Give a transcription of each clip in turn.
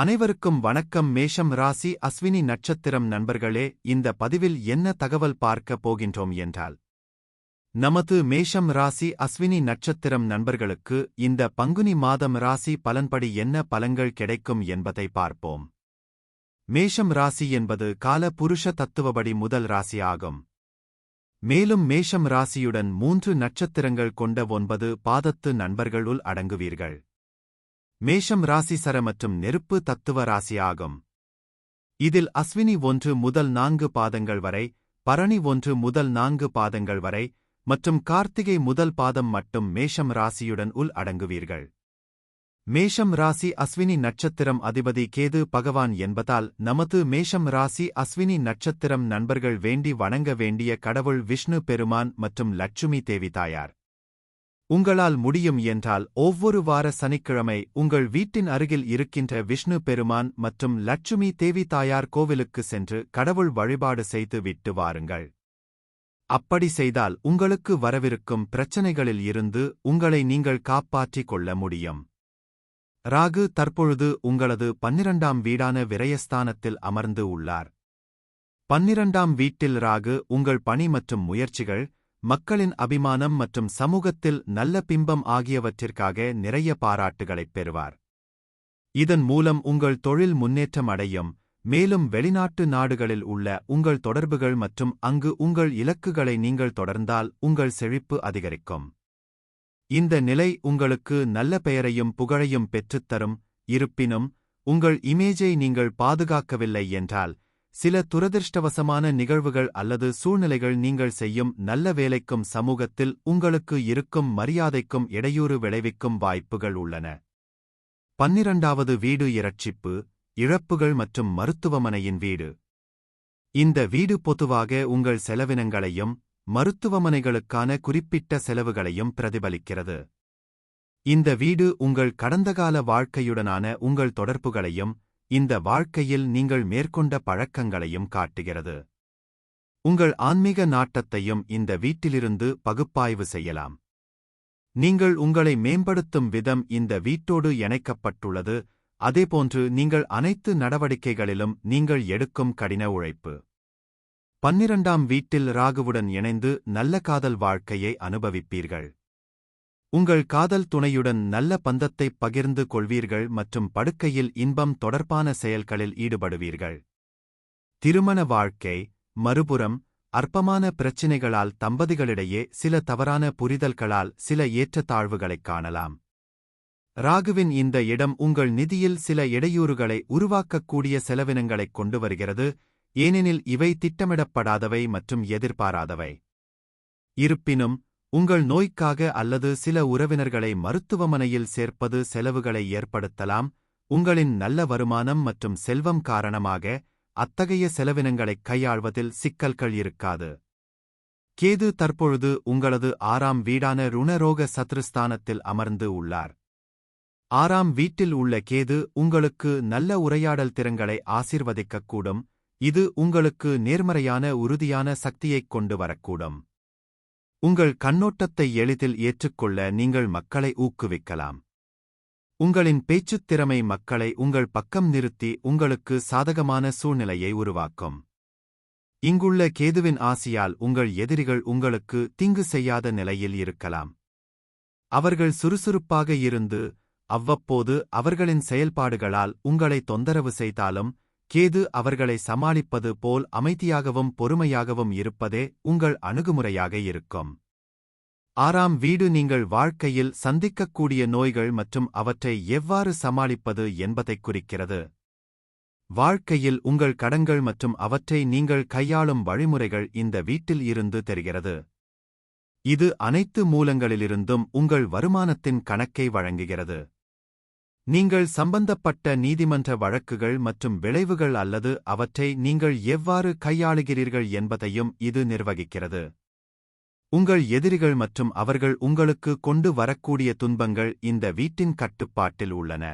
அனைவருக்கும் வணக்கம். மேஷம் ராசி அஸ்வினி நட்சத்திரம் நண்பர்களே இந்த பதிவில் என்ன தகவல் பார்க்க போகின்றோம் என்றால் நமது மேஷம் ராசி அஸ்வினி நட்சத்திரம் நண்பர்களுக்கு இந்த பங்குனி மாதம் ராசி பலன்படி என்ன பலன்கள் கிடைக்கும் என்பதை பார்ப்போம். மேஷம் ராசி என்பது கால புருஷ தத்துவபடி முதல் ராசி ஆகும். மேலும் மேஷம் ராசியுடன் மூன்று நட்சத்திரங்கள் கொண்ட ஒன்பது பாதத்து நண்பர்களுள் அடங்குவீர்கள். மேஷம் ராசி சர மற்றும் நெருப்பு தத்துவ ராசி ஆகும். இதில் அஸ்வினி ஒன்று முதல் நான்கு பாதங்கள் வரை பரணி ஒன்று முதல் நான்கு பாதங்கள் வரை மற்றும் கார்த்திகை முதல் பாதம் மட்டும் மேஷம் ராசியுடன் உள் அடங்குவீர்கள். மேஷம் ராசி அஸ்வினி நட்சத்திரம் அதிபதி கேது பகவான் என்பதால் நமது மேஷம் ராசி அஸ்வினி நட்சத்திரம் நண்பர்கள் வேண்டி வணங்க வேண்டிய கடவுள் விஷ்ணு பெருமான் மற்றும் லட்சுமி தேவி தாயார். உங்களால் முடியும் என்றால் ஒவ்வொரு வார சனிக்கிழமை உங்கள் வீட்டின் அருகில் இருக்கின்ற விஷ்ணு பெருமான் மற்றும் லட்சுமி தேவி தாயார் கோவிலுக்கு சென்று கடவுள் வழிபாடு செய்து விட்டு வாருங்கள். அப்படி செய்தால் உங்களுக்கு வரவிருக்கும் பிரச்சனைகளில் இருந்து உங்களை நீங்கள் காப்பாற்றிக் கொள்ள முடியும். ராகு தற்பொழுது உங்களது பன்னிரண்டாம் வீடான விரயஸ்தானத்தில் அமர்ந்து உள்ளார். பன்னிரண்டாம் வீட்டில் ராகு உங்கள் பணி மற்றும் முயற்சிகள் மக்களின் அபிமானம் மற்றும் சமூகத்தில் நல்ல பிம்பம் ஆகியவற்றிற்காக நிறைய பாராட்டுகளைப் பெறுவார். இதன் மூலம் உங்கள் தொழில் முன்னேற்றம் அடையும் மேலும் வெளிநாட்டு நாடுகளில் உள்ள உங்கள் தொடர்புகள் மற்றும் அங்கு உங்கள் இலக்குகளை நீங்கள் தொடர்ந்தால் உங்கள் செழிப்பு அதிகரிக்கும். இந்த நிலை உங்களுக்கு நல்ல பெயரையும் புகழையும் பெற்றுத்தரும் இருப்பினும் உங்கள் இமேஜை நீங்கள் பாதுகாக்கவில்லை என்றால் சில துரதிர்ஷ்டவசமான நிகழ்வுகள் அல்லது சூழ்நிலைகள் நீங்கள் செய்யும் நல்ல வேலைக்கும் சமூகத்தில் உங்களுக்கு இருக்கும் மரியாதைக்கும் இடையூறு விளைவிக்கும் வாய்ப்புகள் உள்ளன. பன்னிரண்டாவது வீடு இரட்சிப்பு இழப்புகள் மற்றும் மருத்துவமனையின் வீடு. இந்த வீடு பொதுவாக உங்கள் செலவினங்களையும் மருத்துவமனைகளுக்கான குறிப்பிட்ட செலவுகளையும் பிரதிபலிக்கிறது. இந்த வீடு உங்கள் கடந்தகால வாழ்க்கையுடனான உங்கள் தொடர்புகளையும் இந்த வாழ்க்கையில் நீங்கள் மேற்கொண்ட பழக்கங்களையும் காட்டுகிறது. உங்கள் ஆன்மீக நாட்டத்தையும் இந்த வீட்டிலிருந்து பகுப்பாய்வு செய்யலாம். நீங்கள் உங்களை மேம்படுத்தும் விதம் இந்த வீட்டோடு இணைக்கப்பட்டுள்ளது அதேபோன்று நீங்கள் அனைத்து நடவடிக்கைகளிலும் நீங்கள் எடுக்கும் கடின உழைப்பு. பன்னிரண்டாம் வீட்டில் ராகுவுடன் இணைந்து நல்ல காதல் வாழ்க்கையை அனுபவிப்பீர்கள். உங்கள் காதல் துணையுடன் நல்ல பந்தத்தைப் பகிர்ந்து கொள்வீர்கள் மற்றும் படுக்கையில் இன்பம் தொடர்பான செயல்களில் ஈடுபடுவீர்கள். திருமண வாழ்க்கை மறுபுறம் அற்பமான பிரச்சினைகளால் தம்பதிகளிடையே சில தவறான புரிதல்களால் சில ஏற்றத்தாழ்வுகளைக் காணலாம். ராகுவின் இந்த இடம் உங்கள் நிதியில் சில இடையூறுகளை உருவாக்கக்கூடிய செலவினங்களைக் கொண்டு வருகிறது ஏனெனில் இவை திட்டமிடப்படாதவை மற்றும் எதிர்பாராதவை. இருப்பினும் உங்கள் நோய்க்காக அல்லது சில உறவினர்களை மருத்துவமனையில் சேர்ப்பது செலவுகளை ஏற்படுத்தலாம் உங்களின் நல்ல வருமானம் மற்றும் செல்வம் காரணமாக அத்தகைய செலவினங்களைக் கையாள்வதில் சிக்கல்கள் இருக்காது. கேது தற்பொழுது உங்களது ஆறாம் வீடான ருணரோக சத்ருஸ்தானத்தில் அமர்ந்து உள்ளார். ஆறாம் வீட்டில் உள்ள கேது உங்களுக்கு நல்ல உரையாடல் திறங்களை ஆசிர்வதிக்கக்கூடும் இது உங்களுக்கு நேர்மறையான உறுதியான சக்தியைக் கொண்டு வரக்கூடும். உங்கள் கண்ணோட்டத்தை எளிதில் ஏற்றுக்கொள்ள நீங்கள் மக்களை ஊக்குவிக்கலாம். உங்களின் பேச்சுத் திறமை மக்களை உங்கள் பக்கம் நிறுத்தி உங்களுக்கு சாதகமான சூழ்நிலையை உருவாக்கும். இங்குள்ள கேதுவின் ஆசியால் உங்கள் எதிரிகள் உங்களுக்கு தீங்கு செய்யாத நிலையில் இருக்கலாம். அவர்கள் சுறுசுறுப்பாக இருந்து அவ்வப்போது அவர்களின் செயல்பாடுகளால் உங்களை தொந்தரவு செய்தாலும் கேது அவர்களை சமாளிப்பது போல் அமைதியாகவும் பொறுமையாகவும் இருப்பதே உங்கள் அணுகுமுறையாக இருக்கும். ஆறாம் வீடு நீங்கள் வாழ்க்கையில் சந்திக்கக்கூடிய நோய்கள் மற்றும் அவற்றை எவ்வாறு சமாளிப்பது என்பதைக் குறிக்கிறது. வாழ்க்கையில் உங்கள் கடன்கள் மற்றும் அவற்றை நீங்கள் கையாளும் வழிமுறைகள் இந்த வீட்டில் இருந்து தெரிகிறது. இது அனைத்து மூலங்களிலிருந்தும் உங்கள் வருமானத்தின் கணக்கை வழங்குகிறது. நீங்கள் சம்பந்தப்பட்ட நீதிமன்ற வழக்குகள் மற்றும் விளைவுகள் அல்லது அவற்றை நீங்கள் எவ்வாறு கையாளுகிறீர்கள் என்பதையும் இது நிர்வகிக்கிறது. உங்கள் எதிரிகள் மற்றும் அவர்கள் உங்களுக்கு கொண்டு வரக்கூடிய துன்பங்கள் இந்த வீட்டின் கட்டுப்பாட்டில் உள்ளன.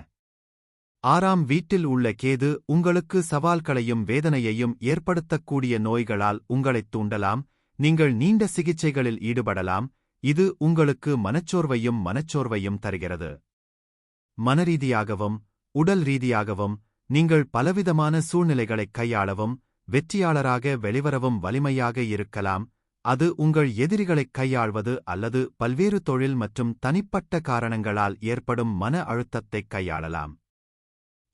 ஆறாம் வீட்டில் உள்ள கேது உங்களுக்கு சவால்களையும் வேதனையையும் ஏற்படுத்தக்கூடிய நோய்களால் உங்களைத் தூண்டலாம் நீங்கள் நீண்ட சிகிச்சைகளில் ஈடுபடலாம் இது உங்களுக்கு மனச்சோர்வையும் மனச்சோர்வையும் தருகிறது. மனரீதியாகவும் உடல் ரீதியாகவும் நீங்கள் பலவிதமான சூழ்நிலைகளைக் கையாளவும் வெற்றியாளராக வெளிவரவும் வலிமையாக இருக்கலாம். அது உங்கள் எதிரிகளைக் கையாள்வது அல்லது பல்வேறு தொழில் மற்றும் தனிப்பட்ட காரணங்களால் ஏற்படும் மன அழுத்தத்தைக் கையாளலாம்.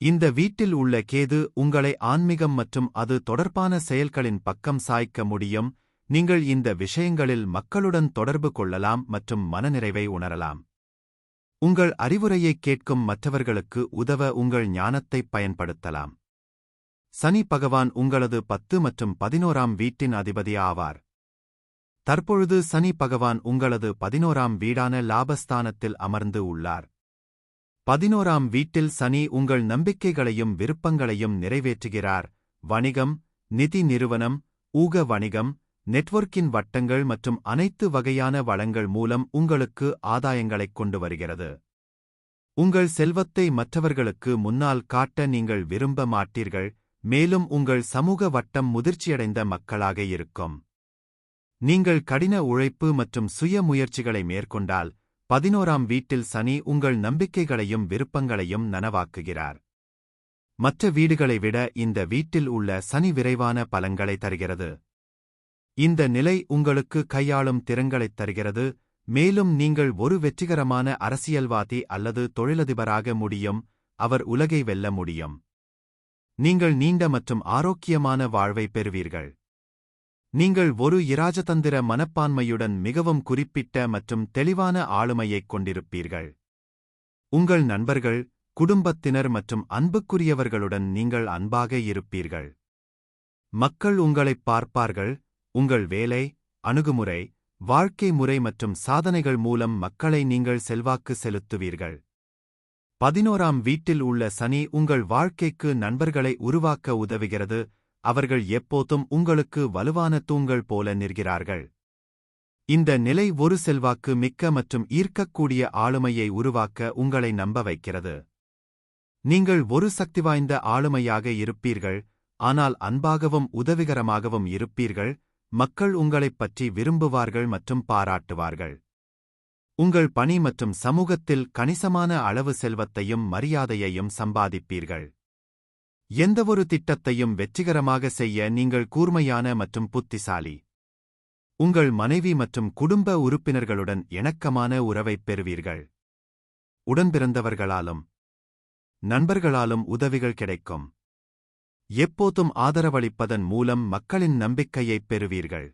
இந்த வீட்டில் உள்ள கேது உங்களை ஆன்மீகம் மற்றும் அது தொடர்பான செயல்களின் பக்கம் சாய்க்க முடியும். நீங்கள் இந்த விஷயங்களில் மக்களுடன் தொடர்பு கொள்ளலாம் மற்றும் மனநிறைவை உணரலாம். உங்கள் அறிவுரையைக் கேட்கும் மற்றவர்களுக்கு உதவ உங்கள் ஞானத்தைப் பயன்படுத்தலாம். சனி பகவான் உங்களது பத்து மற்றும் பதினோராம் வீட்டின் அதிபதி ஆவார். தற்பொழுது சனி பகவான் உங்களது பதினோராம் வீடான லாபஸ்தானத்தில் அமர்ந்து உள்ளார். பதினோராம் வீட்டில் சனி உங்கள் நம்பிக்கைகளையும் விருப்பங்களையும் நிறைவேற்றுகிறார். வணிகம் நிதி நிறுவனம் ஊக வணிகம் நெட்வொர்க்கின் வட்டங்கள் மற்றும் அனைத்து வகையான வளங்கள் மூலம் உங்களுக்கு ஆதாயங்களைக் கொண்டு வருகிறது. உங்கள் செல்வத்தை மற்றவர்களுக்கு முன்னால் காட்ட நீங்கள் விரும்ப மாட்டீர்கள் மேலும் உங்கள் சமூக வட்டம் முதிர்ச்சியடைந்த மக்களாக இருக்கும். நீங்கள் கடின உழைப்பு மற்றும் சுய முயற்சிகளை மேற்கொண்டால் பதினோராம் வீட்டில் சனி உங்கள் நம்பிக்கைகளையும் விருப்பங்களையும் நனவாக்குகிறார். மற்ற வீடுகளை விட இந்த வீட்டில் உள்ள சனி விரைவான பலன்களை தருகிறது. இந்த நிலை உங்களுக்கு கையாளும் திறன்களைத் தருகிறது மேலும் நீங்கள் ஒரு வெற்றிகரமான அரசியல்வாதி அல்லது தொழிலதிபராக முடியும் அவர் உலகை வெல்ல முடியும். நீங்கள் நீண்ட மற்றும் ஆரோக்கியமான வாழ்வை பெறுவீர்கள். நீங்கள் ஒரு இராஜதந்திர மனப்பான்மையுடன் மிகவும் குறிப்பிட்ட மற்றும் தெளிவான ஆளுமையைக் கொண்டிருப்பீர்கள். உங்கள் நண்பர்கள் குடும்பத்தினர் மற்றும் அன்புக்குரியவர்களுடன் நீங்கள் அன்பாக இருப்பீர்கள். மக்கள் உங்களைப் பார்ப்பார்கள் உங்கள் வேலை அணுகுமுறை வாழ்க்கை முறை மற்றும் சாதனைகள் மூலம் மக்களை நீங்கள் செல்வாக்கு செலுத்துவீர்கள். பதினோராம் வீட்டில் உள்ள சனி உங்கள் வாழ்க்கைக்கு நண்பர்களை உருவாக்க உதவுகிறது. அவர்கள் எப்போதும் உங்களுக்கு வலுவான தூண்கள் போல நிற்கிறார்கள். இந்த நிலை ஒரு செல்வாக்கு மிக்க மற்றும் ஈர்க்கக்கூடிய ஆளுமையை உருவாக்க உங்களை நம்ப வைக்கிறது. நீங்கள் ஒரு சக்திவாய்ந்த ஆளுமையாக இருப்பீர்கள். ஆனால் அன்பாகவும் உதவிகரமாகவும் இருப்பீர்கள். மக்கள் உங்களைப் பற்றி விரும்புவார்கள் மற்றும் பாராட்டுவார்கள். உங்கள் பணி மற்றும் சமூகத்தில் கணிசமான அளவு செல்வத்தையும் மரியாதையையும் சம்பாதிப்பீர்கள். எந்தவொரு திட்டத்தையும் வெற்றிகரமாக செய்ய நீங்கள் கூர்மையான மற்றும் புத்திசாலி. உங்கள் மனைவி மற்றும் குடும்ப உறுப்பினர்களுடன் இணக்கமான உறவைப் பெறுவீர்கள். உடன்பிறந்தவர்களாலும் நண்பர்களாலும் உதவிகள் கிடைக்கும். எப்போதும் ஆதரவளிப்பதன் மூலம் மக்களின் நம்பிக்கையைப் பெறுவீர்கள்.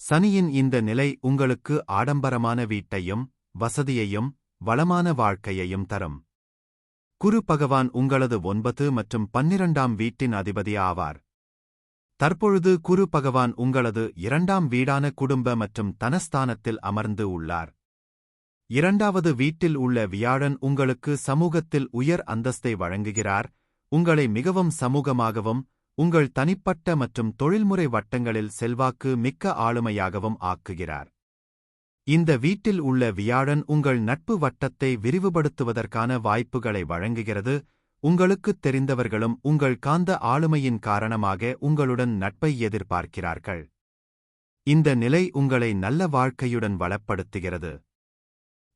சனியின் இந்த நிலை உங்களுக்கு ஆடம்பரமான வீட்டையும் வசதியையும் வளமான வாழ்க்கையையும் தரும். குரு பகவான் உங்களது ஒன்பது மற்றும் பன்னிரண்டாம் வீட்டின் அதிபதி ஆவார். தற்பொழுது குரு பகவான் உங்களது இரண்டாம் வீடான குடும்ப மற்றும் தனஸ்தானத்தில் அமர்ந்து உள்ளார். இரண்டாவது வீட்டில் உள்ள வியாழன் உங்களுக்கு சமூகத்தில் உயர் அந்தஸ்தை வழங்குகிறார் உங்களை மிகவும் சமூகமாகவும் உங்கள் தனிப்பட்ட மற்றும் தொழில்முறை வட்டங்களில் செல்வாக்கு மிக்க ஆளுமையாகவும் ஆக்குகிறார். இந்த வீட்டில் உள்ள வியாழன் உங்கள் நட்பு வட்டத்தை விரிவுபடுத்துவதற்கான வாய்ப்புகளை வழங்குகிறது. உங்களுக்குத் தெரிந்தவர்களும் உங்கள் காந்த ஆளுமையின் காரணமாக உங்களுடன் நட்பை எதிர்பார்க்கிறார்கள். இந்த நிலை உங்களை நல்ல வாழ்க்கையுடன் வளப்படுத்துகிறது.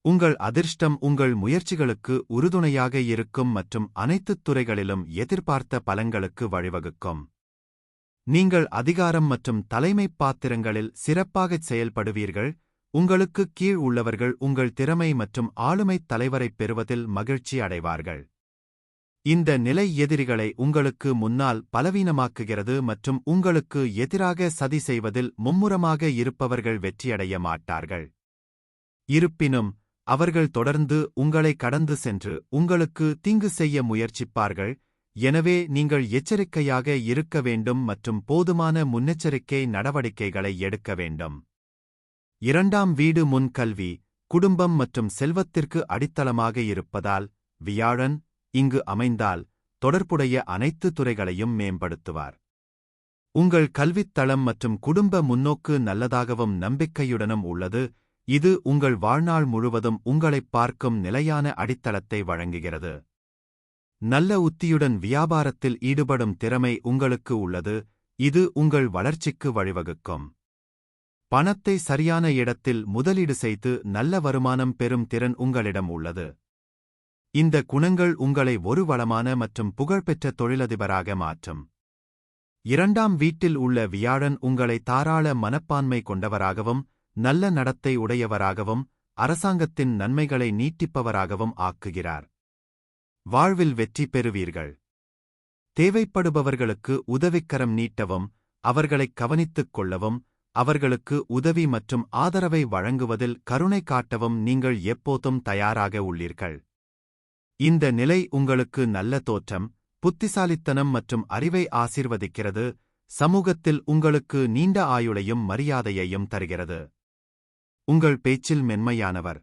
உங்கள் அதிர்ஷ்டம் உங்கள் முயற்சிகளுக்கு உறுதுணையாக இருக்கும் மற்றும் அனைத்துத் துறைகளிலும் எதிர்பார்த்த பலங்களுக்கு வழிவகுக்கும். நீங்கள் அதிகாரம் மற்றும் தலைமைப் பாத்திரங்களில் சிறப்பாகச் செயல்படுவீர்கள். உங்களுக்கு கீழ் உள்ளவர்கள் உங்கள் திறமை மற்றும் ஆளுமைத் தலைவரைப் பெறுவதில் மகிழ்ச்சி அடைவார்கள். இந்த நிலை எதிரிகளை உங்களுக்கு முன்னால் பலவீனமாக்குகிறது மற்றும் உங்களுக்கு எதிராக சதி செய்வதில் மும்முரமாக இருப்பவர்கள் வெற்றியடைய மாட்டார்கள். இருப்பினும் அவர்கள் தொடர்ந்து உங்களை கடந்து சென்று உங்களுக்கு தீங்கு செய்ய முயற்சிப்பார்கள். எனவே நீங்கள் எச்சரிக்கையாக இருக்க வேண்டும் மற்றும் போதுமான முன்னெச்சரிக்கை நடவடிக்கைகளை எடுக்க வேண்டும். இரண்டாம் வீடு முன் கல்வி குடும்பம் மற்றும் செல்வத்திற்கு அடித்தளமாக இருப்பதால் வியாழன் இங்கு அமைந்தால் தொடர்புடைய அனைத்து துறைகளையும் மேம்படுத்துவார். உங்கள் கல்வித்தளம் மற்றும் குடும்ப முன்னோக்கு நல்லதாகவும் நம்பிக்கையுடனும் உள்ளது. இது உங்கள் வாழ்நாள் முழுவதும் உங்களைப் பார்க்கும் நிலையான அடித்தளத்தை வழங்குகிறது. நல்ல உத்தியுடன் வியாபாரத்தில் ஈடுபடும் திறமை உங்களுக்கு உள்ளது இது உங்கள் வளர்ச்சிக்கு வழிவகுக்கும். பணத்தை சரியான இடத்தில் முதலீடு செய்து நல்ல வருமானம் பெறும் திறன் உங்களிடம் உள்ளது. இந்த குணங்கள் உங்களை ஒரு வளமான மற்றும் புகழ்பெற்ற தொழிலதிபராக மாற்றும். இரண்டாம் வீட்டில் உள்ள வியாழன் உங்களை தாராள மனப்பான்மை கொண்டவராகவும் நல்ல நடத்தை உடையவராகவும் அரசாங்கத்தின் நன்மைகளை நீட்டிப்பவராகவும் ஆக்குகிறார். வாழ்வில் வெற்றி பெறுவீர்கள். தேவைப்படுபவர்களுக்கு உதவிக்கரம் நீட்டவும் அவர்களைக் கவனித்துக் கொள்ளவும் அவர்களுக்கு உதவி மற்றும் ஆதரவை வழங்குவதில் கருணை காட்டவும் நீங்கள் எப்போதும் தயாராக உள்ளீர்கள். இந்த நிலை உங்களுக்கு நல்ல தோற்றம் புத்திசாலித்தனம் மற்றும் அறிவை ஆசிர்வதிக்கிறது சமூகத்தில் உங்களுக்கு நீண்ட ஆயுளையும் மரியாதையையும் தருகிறது. உங்கள் பேச்சில் மென்மையானவர்.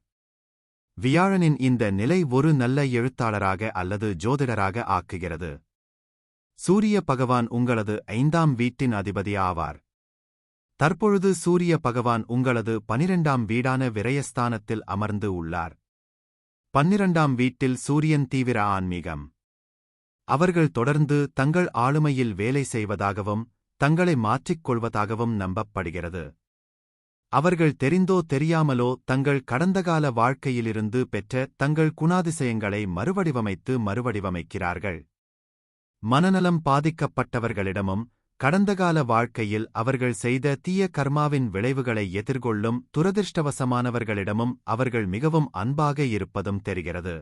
வியாழனின் இந்த நிலை ஒரு நல்ல எழுத்தாளராக அல்லது ஜோதிடராக ஆக்குகிறது. சூரிய பகவான் உங்களது ஐந்தாம் வீட்டின் அதிபதி ஆவார். தற்பொழுது சூரிய பகவான் உங்களது பனிரெண்டாம் வீடான விரயஸ்தானத்தில் அமர்ந்து உள்ளார். பன்னிரண்டாம் வீட்டில் சூரியன் தீவிர ஆன்மீகம். அவர்கள் தொடர்ந்து தங்கள் ஆளுமையில் வேலை செய்வதாகவும் தங்களை மாற்றிக் கொள்வதாகவும் நம்பப்படுகிறது. அவர்கள் தெரிந்தோ தெரியாமலோ தங்கள் கடந்தகால வாழ்க்கையிலிருந்து பெற்ற தங்கள் குணாதிசயங்களை மறுவடிவமைத்து மறுவடிவமைக்கிறார்கள். மனநலம் பாதிக்கப்பட்டவர்களிடமும் கடந்தகால வாழ்க்கையில் அவர்கள் செய்த தீய கர்மாவின் விளைவுகளை எதிர்கொள்ளும் துரதிர்ஷ்டவசமானவர்களிடமும் அவர்கள் மிகவும் அன்பாக இருப்பதும் தெரிகிறது.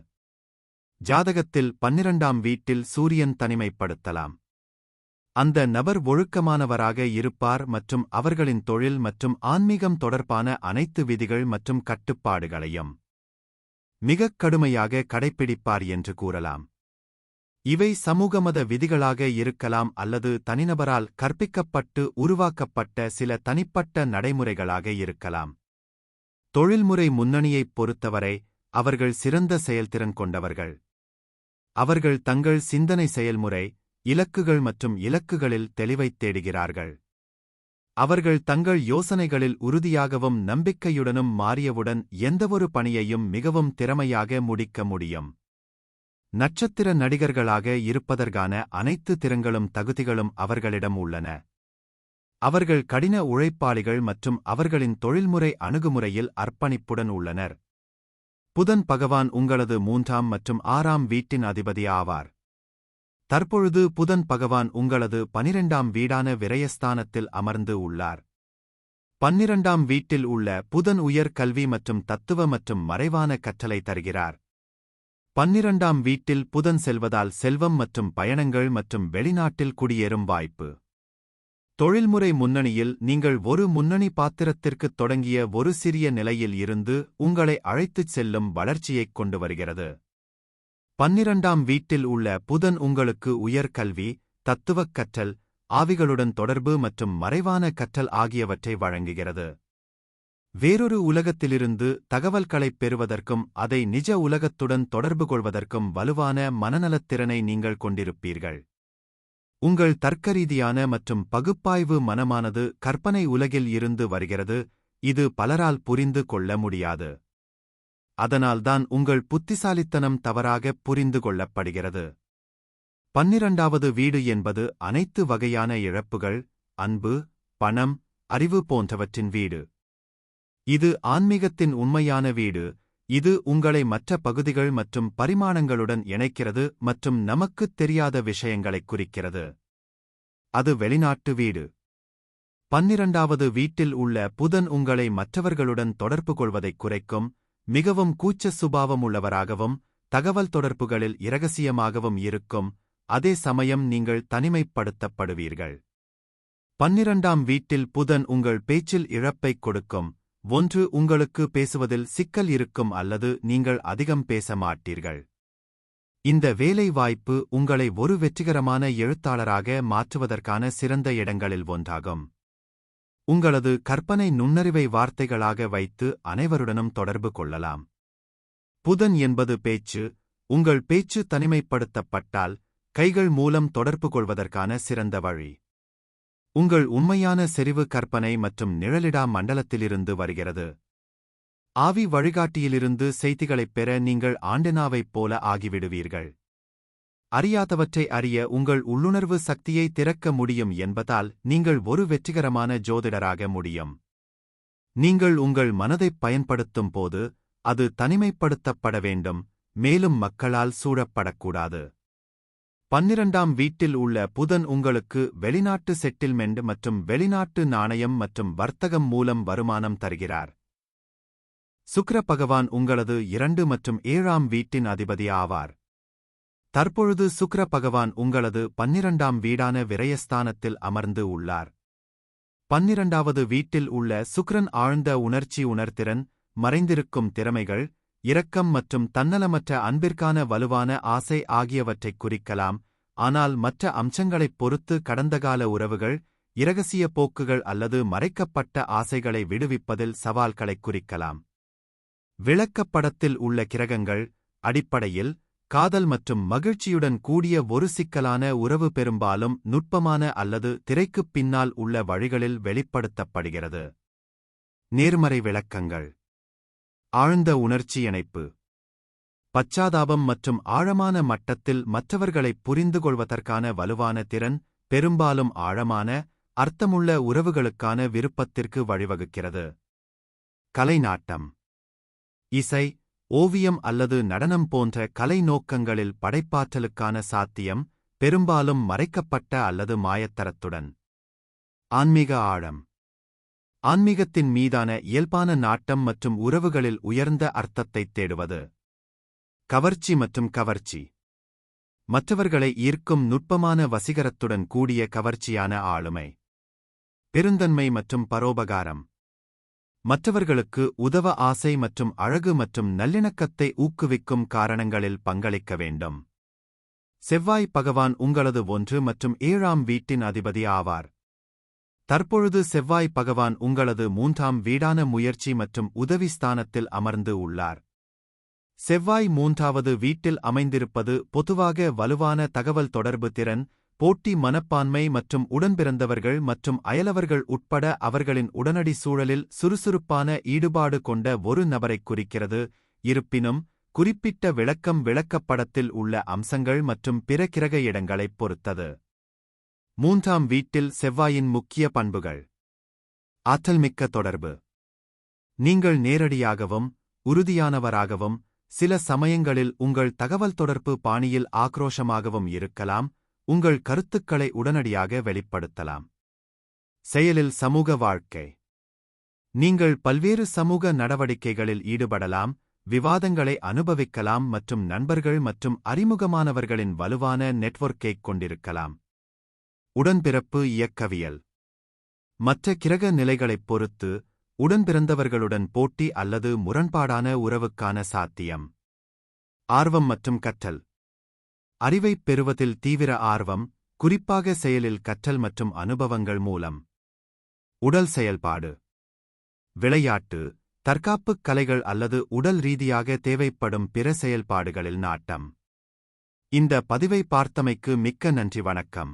ஜாதகத்தில் பன்னிரண்டாம் வீட்டில் சூரியன் தனிமைப்படுத்தலாம். அந்த நபர் ஒழுக்கமானவராக இருப்பார் மற்றும் அவர்களின் தொழில் மற்றும் ஆன்மீகம் தொடர்பான அனைத்து விதிகள் மற்றும் கட்டுப்பாடுகளையும் மிகக் கடுமையாக கடைப்பிடிப்பார் என்று கூறலாம். இவை சமூகமத விதிகளாக இருக்கலாம் அல்லது தனிநபரால் கற்பிக்கப்பட்டு உருவாக்கப்பட்ட சில தனிப்பட்ட நடைமுறைகளாக இருக்கலாம். தொழில்முறை முன்னணியைப் பொறுத்தவரை அவர்கள் சிறந்த செயல்திறன் கொண்டவர்கள். அவர்கள் தங்கள் சிந்தனை செயல்முறை இலக்குகள் மற்றும் இலக்குகளில் தெளிவைத் தேடுகிறார்கள். அவர்கள் தங்கள் யோசனைகளில் உறுதியாகவும் நம்பிக்கையுடனும் மாறியவுடன் எந்தவொரு பணியையும் மிகவும் திறமையாக முடிக்க முடியும். நட்சத்திர நடிகர்களாக இருப்பதற்கான அனைத்து திறங்களும் தகுதிகளும் அவர்களிடம் உள்ளன. அவர்கள் கடின உழைப்பாளிகள் மற்றும் அவர்களின் தொழில்முறை அணுகுமுறையில் அர்ப்பணிப்புடன் உள்ளனர். புதன் பகவான் உங்களது மூன்றாம் மற்றும் ஆறாம் வீட்டின் அதிபதி ஆவார். தற்பொழுது புதன் பகவான் உங்களது பனிரெண்டாம் வீடான விரயஸ்தானத்தில் அமர்ந்து உள்ளார். பன்னிரண்டாம் வீட்டில் உள்ள புதன் உயர் கல்வி மற்றும் தத்துவ மற்றும் மறைவான கற்றலை தருகிறார். பன்னிரண்டாம் வீட்டில் புதன் செல்வதால் செல்வம் மற்றும் பயணங்கள் மற்றும் வெளிநாட்டில் குடியேறும் வாய்ப்பு. தொழில்முறை முன்னணியில் நீங்கள் ஒரு முன்னணி பாத்திரத்திற்குத் தொடங்கிய ஒரு சிறிய நிலையில் இருந்து உங்களை அழைத்துச் செல்லும் வளர்ச்சியைக் கொண்டு வருகிறது. பன்னிரண்டாம் வீட்டில் உள்ள புதன் உங்களுக்கு உயர்கல்வி தத்துவக் கற்றல் ஆவிகளுடன் தொடர்பு மற்றும் மறைவான கற்றல் ஆகியவற்றை வழங்குகிறது. வேறொரு உலகத்திலிருந்து தகவல்களைப் பெறுவதற்கும் அதை நிஜ உலகத்துடன் தொடர்பு கொள்வதற்கும் வலுவான மனநலத்திறனை நீங்கள் கொண்டிருப்பீர்கள். உங்கள் தர்க்கரீதியான மற்றும் பகுப்பாய்வு மனமானது கற்பனை உலகில் இருந்து வருகிறது இது பலரால் புரிந்து கொள்ள முடியாது. அதனால்தான் உங்கள் புத்திசாலித்தனம் தவறாகப் புரிந்து கொள்ளப்படுகிறது. பன்னிரண்டாவது வீடு என்பது அனைத்து வகையான இழப்புகள் அன்பு பணம் அறிவு போன்றவற்றின் வீடு. இது ஆன்மீகத்தின் உண்மையான வீடு. இது உங்களை மற்ற பகுதிகள் மற்றும் பரிமாணங்களுடன் இணைக்கிறது மற்றும் நமக்குத் தெரியாத விஷயங்களைக் குறிக்கிறது. அது வெளிநாட்டு வீடு. பன்னிரண்டாவது வீட்டில் உள்ள புதன் உங்களை மற்றவர்களுடன் தொடர்பு கொள்வதைக் குறைக்கும் மிகவும் கூச்ச சுபாவமுள்ளவராகவும் தகவல் தொடர்புகளில் இரகசியமாகவும் இருக்கும் அதே சமயம் நீங்கள் தனிமைப்படுத்தப்படுவீர்கள். பன்னிரண்டாம் வீட்டில் புதன் உங்கள் பேச்சில் இழப்பைக் கொடுக்கும் ஒன்று உங்களுக்கு பேசுவதில் சிக்கல் இருக்கும் அல்லது நீங்கள் அதிகம் பேச மாட்டீர்கள். இந்த வேலை வாய்ப்பு உங்களை ஒரு வெற்றிகரமான எழுத்தாளராக மாற்றுவதற்கான சிறந்த இடங்களில் ஒன்றாகும். உங்களது கற்பனை நுண்ணறிவை வார்த்தைகளாக வைத்து அனைவருடனும் தொடர்பு கொள்ளலாம். புதன் என்பது பேச்சு உங்கள் பேச்சு தனிமைப்படுத்தப்பட்டால் கைகள் மூலம் தொடர்பு கொள்வதற்கான சிறந்த வழி. உங்கள் உண்மையான செறிவு கற்பனை மற்றும் நிழலிடா மண்டலத்திலிருந்து வருகிறது. ஆவி வழிகாட்டியிலிருந்து செய்திகளைப் பெற நீங்கள் ஆண்டெனாவைப் போல ஆகிவிடுவீர்கள். அறியாதவற்றை அறிய உங்கள் உள்ளுணர்வு சக்தியை திறக்க முடியும் என்பதால் நீங்கள் ஒரு வெற்றிகரமான ஜோதிடராக முடியும். நீங்கள் உங்கள் மனதைப் பயன்படுத்தும் போது அது தனிமைப்படுத்தப்பட வேண்டும் மேலும் மக்களால் சூழப்படக்கூடாது. பன்னிரண்டாம் வீட்டில் உள்ள புதன் உங்களுக்கு வெளிநாட்டு செட்டில்மெண்ட் மற்றும் வெளிநாட்டு நாணயம் மற்றும் வர்த்தகம் மூலம் வருமானம் தருகிறார். சுக்கர பகவான் உங்களது இரண்டு மற்றும் ஏழாம் வீட்டின் அதிபதி ஆவார். தற்பொழுது சுக்ர பகவான் உங்களது பன்னிரண்டாம் வீடான விரயஸ்தானத்தில் அமர்ந்து உள்ளார். பன்னிரண்டாவது வீட்டில் உள்ள சுக்ரன் ஆழ்ந்த உணர்ச்சி உணர்திறன் மறைந்திருக்கும் திறமைகள் இரக்கம் மற்றும் தன்னலமற்ற அன்பிற்கான வலுவான ஆசை ஆகியவற்றைக் குறிக்கலாம். ஆனால் மற்ற அம்சங்களைப் பொறுத்து கடந்தகால உறவுகள் இரகசிய போக்குகள் அல்லது மறைக்கப்பட்ட ஆசைகளை விடுவிப்பதில் சவால்களைக் குறிக்கலாம். விளக்கப்படத்தில் உள்ள கிரகங்கள் அடிப்படையில் காதல் மற்றும் மகிழ்ச்சியுடன் கூடிய ஒரு சிக்கலான உறவு பெரும்பாலும் நுட்பமான அல்லது திரைக்குப் பின்னால் உள்ள வழிகளில் வெளிப்படுத்தப்படுகிறது. நேர்மறை விளக்கங்கள். ஆழ்ந்த உணர்ச்சி இணைப்பு. பச்சாதாபம் மற்றும் ஆழமான மட்டத்தில் மற்றவர்களைப் புரிந்துகொள்வதற்கான வலுவான திறன் பெரும்பாலும் ஆழமான அர்த்தமுள்ள உறவுகளுக்கான விருப்பத்திற்கு வழிவகுக்கிறது. கலைநாட்டம். இசை ஓவியம் அல்லது நடனம் போன்ற கலை நோக்கங்களில் படைப்பாற்றலுக்கான சாத்தியம் பெரும்பாலும் மறைக்கப்பட்ட அல்லது மாயத்தரத்துடன். ஆன்மீக ஆழம். ஆன்மீகத்தின் மீதான இயல்பான நாட்டம் மற்றும் உறவுகளில் உயர்ந்த அர்த்தத்தைத் தேடுவது. கவர்ச்சி மற்றும் கவர்ச்சி. மற்றவர்களை ஈர்க்கும் நுட்பமான வசீகரத்துடன் கூடிய கவர்ச்சியான ஆளுமை. பெருந்தன்மை மற்றும் பரோபகாரம். மற்றவர்களுக்கு உதவ ஆசை மற்றும் அழகு மற்றும் நல்லிணக்கத்தை ஊக்குவிக்கும் காரணங்களில் பங்களிக்க வேண்டும். செவ்வாய் பகவான் உங்களது ஒன்று மற்றும் ஏழாம் வீட்டின் அதிபதி ஆவார். தற்பொழுது செவ்வாய் பகவான் உங்களது மூன்றாம் வீடான முயற்சி மற்றும் உதவி ஸ்தானத்தில் அமர்ந்து உள்ளார். செவ்வாய் மூன்றாவது வீட்டில் அமைந்திருப்பது பொதுவாக வலுவான தகவல் தொடர்பு திறன் போட்டி மனப்பான்மை மற்றும் உடன்பிறந்தவர்கள் மற்றும் அயலவர்கள் உட்பட அவர்களின் உடனடி சூழலில் சுறுசுறுப்பான ஈடுபாடு கொண்ட ஒரு நபரைக் குறிக்கிறது. இருப்பினும் குறிப்பிட்ட விளக்கம் விளக்கப்படத்தில் உள்ள அம்சங்கள் மற்றும் பிற கிரக இடங்களைப் பொறுத்தது. மூன்றாம் வீட்டில் செவ்வாயின் முக்கிய பண்புகள். ஆற்றல்மிக்க தொடர்பு. நீங்கள் நேரடியாகவும் உறுதியானவராகவும் சில சமயங்களில் உங்கள் தகவல் தொடர்பு பாணியில் ஆக்ரோஷமாகவும் இருக்கலாம் உங்கள் கருத்துக்களை உடனடியாக வெளிப்படுத்தலாம். செயலில் சமூக வாழ்க்கை. நீங்கள் பல்வேறு சமூக நடவடிக்கைகளில் ஈடுபடலாம் விவாதங்களை அனுபவிக்கலாம் மற்றும் நண்பர்கள் மற்றும் அறிமுகமானவர்களின் வலுவான நெட்வொர்க்கைக் கொண்டிருக்கலாம். உடன்பிறப்பு இயக்கவியல். மற்ற கிரக நிலைகளைப் பொறுத்து உடன்பிறந்தவர்களுடன் போட்டி அல்லது முரண்பாடான உறவுக்கான சாத்தியம். ஆர்வம் மற்றும் கற்றல். அறிவைப் பெறுவதில் தீவிர ஆர்வம் குறிப்பாக செயலில் கற்றல் மற்றும் அனுபவங்கள் மூலம். உடல் செயல்பாடு. விளையாட்டு தற்காப்புக் கலைகள் அல்லது உடல் ரீதியாக தேவைப்படும் பிற செயல்பாடுகளில் நாட்டம். இந்த பதிவை பார்த்தமைக்கு மிக்க நன்றி வணக்கம்.